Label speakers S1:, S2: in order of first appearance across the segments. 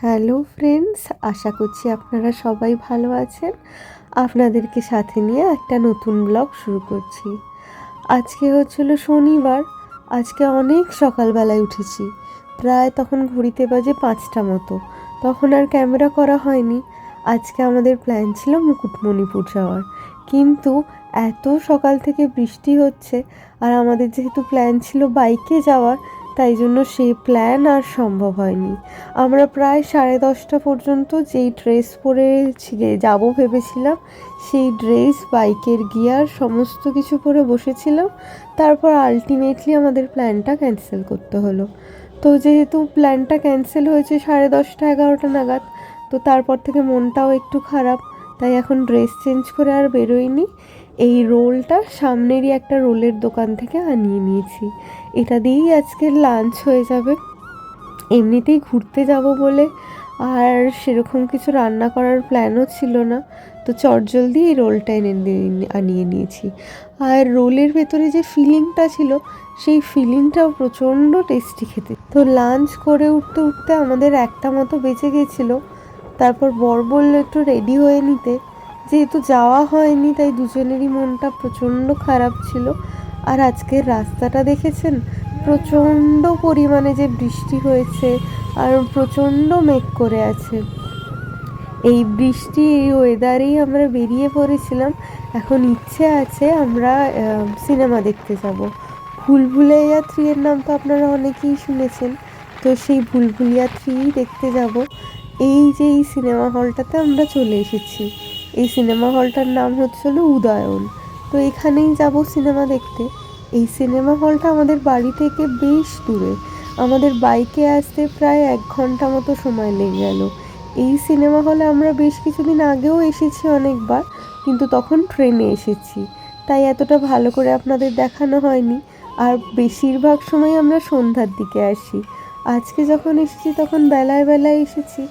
S1: Hello friends, আশা করছি আপনারা সবাই ভালো আছেন। আপনাদেরকে সাথে নিয়ে একটা নতুন ব্লগ শুরু করছি। আজকে হচ্ছিল শনিবার, আজকে অনেক সকালবেলায় উঠেছি। প্রায় তখন ঘড়িতে বাজে পাঁচটা মতো। তখন আর ক্যামেরা করা হয়নি। আজকে আমাদের প্ল্যান ছিল মুকুটমণিপুর যাওয়ার। কিন্তু এত সকাল থেকে বৃষ্টি হচ্ছে, আর আমাদের যেহেতু প্ল্যান ছিল বাইকে যাওয়ার তাই জন্য সেই প্ল্যান আর সম্ভব হয়নি। আমরা প্রায় সাড়ে দশটা পর্যন্ত যেই ড্রেস পরে যাব ভেবেছিলাম, সেই ড্রেস বাইকের গিয়ার সমস্ত কিছু পরে বসেছিলাম। তারপর আলটিমেটলি আমাদের প্ল্যানটা ক্যান্সেল করতে হলো। তো যেহেতু প্ল্যানটা ক্যান্সেল হয়েছে সাড়ে দশটা, এগারোটা নাগাদ, তো তারপর থেকে মনটাও একটু খারাপ। তাই এখন ড্রেস চেঞ্জ করে আর বেরোইনি। এই রোলটা সামনেরই একটা রোলের দোকান থেকে আনিয়ে নিয়েছি। এটা দিয়েই আজকের লাঞ্চ হয়ে যাবে। এমনিতেই ঘুরতে যাব বলে আর সেরকম কিছু রান্না করার প্ল্যানও ছিল না। তো চটজলদি এই রোলটা এনে আনিয়ে নিয়েছি। আর রোলের ভেতরে যে ফিলিংটা ছিল, সেই ফিলিংটাও প্রচণ্ড টেস্টি খেতে। তো লাঞ্চ করে উঠতে উঠতে আমাদের একটা মতো বেঁচে গেছিল। তারপর বর বলল, একটু রেডি হয়ে নিতে। যেহেতু যাওয়া হয়নি, তাই দুজনেরই মনটা প্রচণ্ড খারাপ ছিল। আর আজকের রাস্তাটা দেখেছেন? প্রচণ্ড পরিমাণে যে বৃষ্টি হয়েছে আর প্রচণ্ড মেঘ করে আছে। এই বৃষ্টি, এই ওয়েদারেই আমরা বেরিয়ে পড়েছিলাম। এখন ইচ্ছে আছে আমরা সিনেমা দেখতে যাব। ভুলভুলাইয়া থ্রি এর নাম তো আপনারা অনেকেই শুনেছেন। তো সেই ভুলভুলিয়া থ্রি দেখতে যাব। এই যে এই সিনেমা হলটাতে আমরা চলে এসেছি। এই সিনেমা হলটার নাম হচ্ছিল উদয়ন। তো এখানেই যাব সিনেমা দেখতে। এই সিনেমা হলটা আমাদের বাড়ি থেকে বেশ দূরে। আমাদের বাইকে আসতে প্রায় এক ঘণ্টা মতো সময় লেগে গেল। এই সিনেমা হলে আমরা বেশ কিছুদিন আগেও এসেছি অনেকবার, কিন্তু তখন ট্রেনে এসেছি। তাই এতটা ভালো করে আপনাদের দেখানো হয়নি। আর বেশিরভাগ সময় আমরা সন্ধ্যার দিকে আসি। আজকে যখন এসেছি তখন বেলায় বেলায় এসেছি।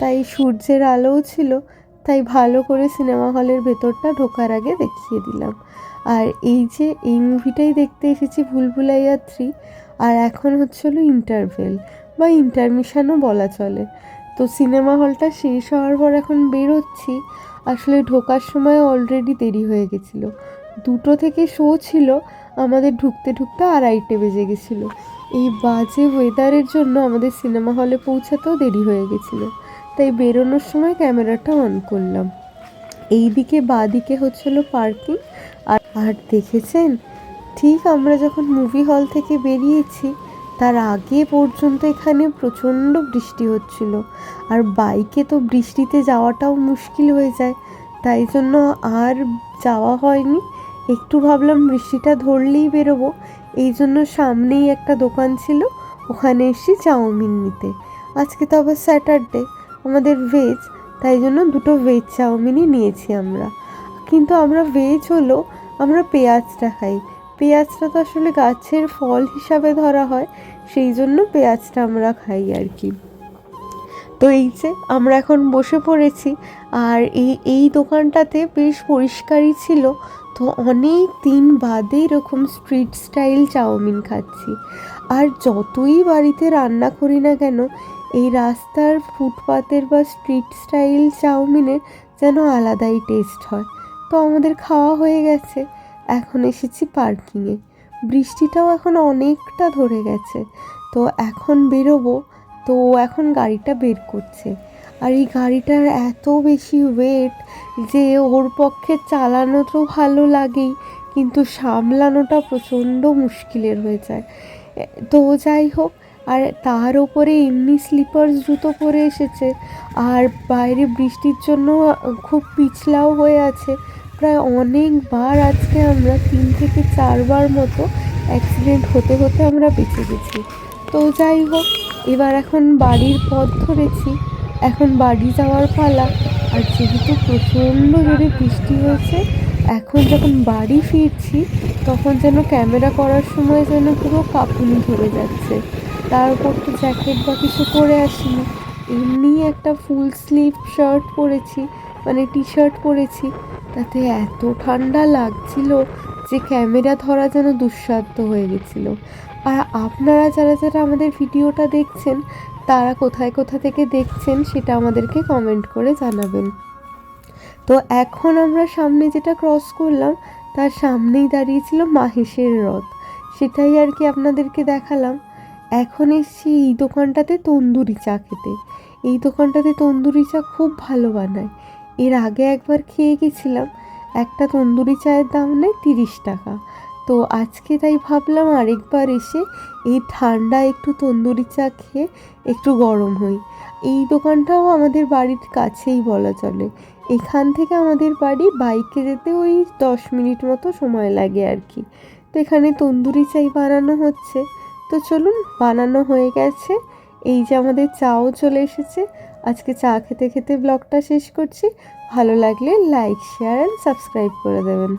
S1: তাই সূর্যের আলোও ছিল। তাই ভালো করে সিনেমা হলের ভেতরটা ঢোকার আগে দেখিয়ে দিলাম। আর এই যে, এই মুভিটাই দেখতে এসেছি ভুলভুলাইয়া থ্রি, আর এখন হচ্ছিল ইন্টারভেল, বা ইন্টারমিশনও বলা চলে। তো সিনেমা হলটা শেষ হওয়ার পর এখন বেরোচ্ছি। আসলে ঢোকার সময় অলরেডি দেরি হয়ে গেছিল। দুটো থেকে শো ছিল, আমাদের ঢুকতে ঢুকতে আড়াইটে বেজে গেছিল। এই বাজে ওয়েদারের জন্য আমাদের সিনেমা হলে পৌঁছাতেও দেরি হয়ে গেছিল। তাই বেরোনোর সময় ক্যামেরাটা অন করলাম। এই দিকে বা দিকে হচ্ছিল পার্কিং। আর আর দেখেছেন? ঠিক আমরা যখন মুভি হল থেকে বেরিয়েছি, তার আগে পর্যন্ত এখানে প্রচণ্ড বৃষ্টি হচ্ছিল। আর বাইকে তো বৃষ্টিতে যাওয়াটাও মুশকিল হয়ে যায়। তাই জন্য আর যাওয়া হয়নি। একটু ভাবলাম বৃষ্টিটা ধরলেই বেরোবো। এই জন্য সামনেই একটা দোকান ছিল। ওখানে এসেছি চাউমিন নিতে। আজকে তো আবার স্যাটারডে আমাদের ভেজ তাই জন্য দুটো ভেজ চাউমিনই নিয়েছি আমরা। কিন্তু আমরা ভেজ হলো আমরা পেঁয়াজটা খাই। পেঁয়াজটা তো আসলে গাছের ফল হিসাবে ধরা হয়, সেই জন্য পেঁয়াজটা আমরা খাই আর কি। তো এই যে আমরা এখন বসে পড়েছি, আর এই এই দোকানটাতে বেশ পরিষ্কারই ছিল। তো অনেক দিন বাদে এরকম স্ট্রিট স্টাইল চাউমিন খাচ্ছি। আর যতই বাড়িতে রান্না করি না কেন এই রাস্তার ফুটপাতের বা স্ট্রিট স্টাইল চাউমিনের যেন আলাদাই টেস্ট হয়। তো আমাদের খাওয়া হয়ে গেছে। এখন এসেছি পার্কিংয়ে বৃষ্টিটাও এখন অনেকটা ধরে গেছে। তো এখন বেরোবো। তো এখন গাড়িটা বের করছে। আর এই গাড়িটার এত বেশি ওয়েট যে ওর পক্ষে চালানো তো ভালো লাগেই, কিন্তু সামলানোটা প্রচণ্ড মুশকিলের হয়ে যায়। তো যাই হোক আর তার ওপরে এমনি স্লিপার্স জুতো পরে এসেছে। আর বাইরে বৃষ্টির জন্য খুব পিছলাও হয়ে আছে। প্রায় অনেকবার আজকে আমরা তিন থেকে চারবার মতো অ্যাক্সিডেন্ট হতে হতে আমরা বেঁচে গেছি। তো যাই হোক, এবার এখন বাড়ির পথ ধরেছি। এখন বাড়ি যাওয়ার পালা। আর যেহেতু প্রচণ্ড জোরে বৃষ্টি হয়েছে, এখন যখন বাড়ি ফিরছি, তখন যেন ক্যামেরা করার সময় যেন পুরো কাঁপুনি ধরে যাচ্ছে। তার উপর তো জ্যাকেট বা কিছু পরে আসিনি। এমনি একটা ফুল স্লিভ শার্ট পরেছি মানে টি শার্ট পরেছি। তাতে এত ঠান্ডা লাগছিল যে ক্যামেরা ধরা যেন দুঃসাধ্য হয়ে গেছিল। আর আপনারা যারা যারা আমাদের ভিডিওটা দেখছেন, তারা কোথায় কোথা থেকে দেখছেন সেটা আমাদেরকে কমেন্ট করে জানাবেন। তো এখন আমরা সামনে যেটা ক্রস করলাম, তার সামনেই দাঁড়িয়েছিল মাহেশের রথ। সেটাই আর কি আপনাদেরকে দেখালাম। এখন এসছি এই দোকানটাতে তন্দুরি চা খেতে। এই দোকানটাতে তন্দুরি চা খুব ভালো বানায়। এর আগে একবার খেয়ে গেছিলাম, একটা তন্দুরি চায়ের দাম নেয় তিরিশ টাকা। তো আজকে তাই ভাবলাম আরেকবার এসে এই ঠান্ডা একটু তন্দুরি চা খেয়ে একটু গরম হই। এই দোকানটাও আমাদের বাড়ির কাছেই বলা চলে। এখান থেকে আমাদের বাড়ি বাইকে যেতে ওই দশ মিনিট মতো সময় লাগে আর কি। তো এখানে তন্দুরি চাই বানানো হচ্ছে। তো চলুন, বানানো হয়ে গেছে। এই যে আমাদের চাও চলে এসেছে। আজকে চা খেতে খেতে ব্লগটা শেষ করছি। ভালো লাগলে লাইক শেয়ার অ্যান্ড সাবস্ক্রাইব করে দেবেন।